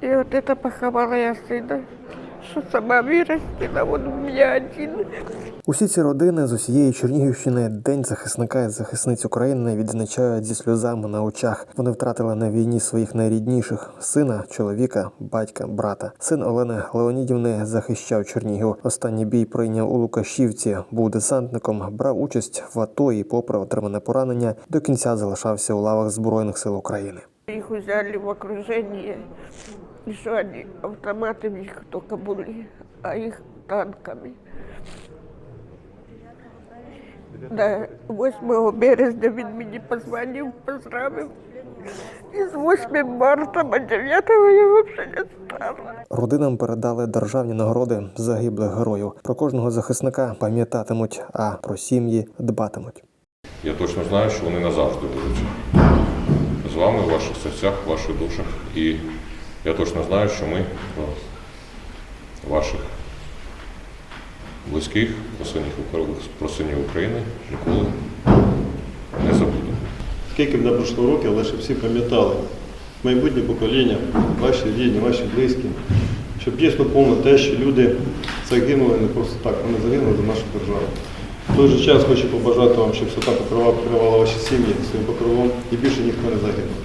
И вот это поховала я сына, что сама вырастила, он у меня один. Усі ці родини з усієї Чернігівщини День захисника і захисниць України відзначають зі сльозами на очах. Вони втратили на війні своїх найрідніших сина, чоловіка, батька, брата. Син Олени Леонідівни захищав Чернігів. Останній бій прийняв у Лукашівці. Був десантником, брав участь в АТО і, попри отримане поранення, до кінця залишався у лавах Збройних сил України. Их взяли в окружение. Еще они автоматы у них только были, а их танками. Да, 8 березня він мені позвонив, поздравив. І з 8 марта, а 9 я взагалі не стала. Родинам передали державні нагороди загиблих героїв. Про кожного захисника пам'ятатимуть, а про сім'ї дбатимуть. Я точно знаю, що вони назавжди будуть з вами в ваших серцях, в ваших душах. І я точно знаю, що ми про ваших близьких, про синів, України ніколи не забудемо. Скільки б не пройшло років, але щоб всі пам'ятали, майбутнє покоління, ваші рідні, ваші близькі, щоб дійсно помнили те, що люди загинули не просто так, вони загинули за нашу державу. В той же час хочу побажати вам, щоб свята покрова покривала ваші сім'ї своїм покровом і більше ніхто не загинув.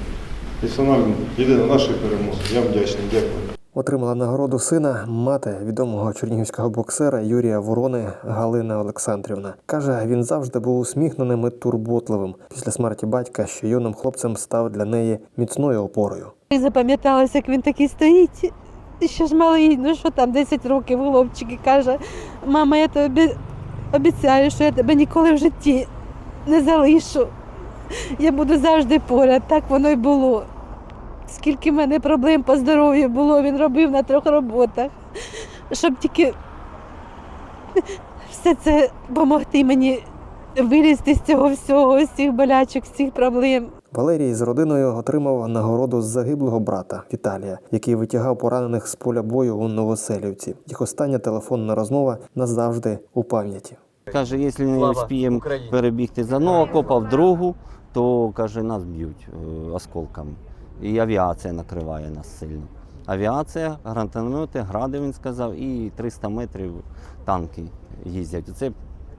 І це нам єдина наша перемога. Я вам вдячний. Дякую. Отримала нагороду сина мати відомого чернігівського боксера Юрія Ворони Галина Олександрівна. Каже, він завжди був усміхненим і турботливим. Після смерті батька, що юним хлопцем став для неї міцною опорою. І запам'яталося, як він такий стоїть. Ще ж малий, ну що там, 10 років хлопчик і каже, мама, я тобі обіцяю, що я тебе ніколи в житті не залишу. Я буду завжди поряд. Так воно й було. Скільки в мене проблем по здоров'ю було, він робив на трьох роботах, щоб тільки все це допомогти мені вилізти з цього всього, з цих болячок, з цих проблем. Валерій з родиною отримав нагороду з загиблого брата Віталія, який витягав поранених з поля бою у Новоселівці. Їх остання телефонна розмова назавжди у пам'яті. Каже, якщо не вспіємо перебігти з одного окопа в другу, то каже, нас б'ють е, осколками. І авіація накриває нас сильно. Авіація, гранатомети, гради, він сказав, і 300 метрів танки їздять. Це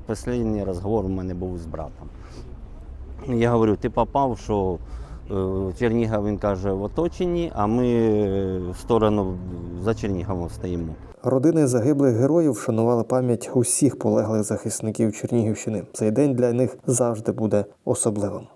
останній розговор у мене був з братом. Я говорю, ти попав, що е, Чернігів, він каже, в оточенні, а ми е, в сторону за Черніговом стоїмо. Родини загиблих героїв вшанували пам'ять усіх полеглих захисників Чернігівщини. Цей день для них завжди буде особливим.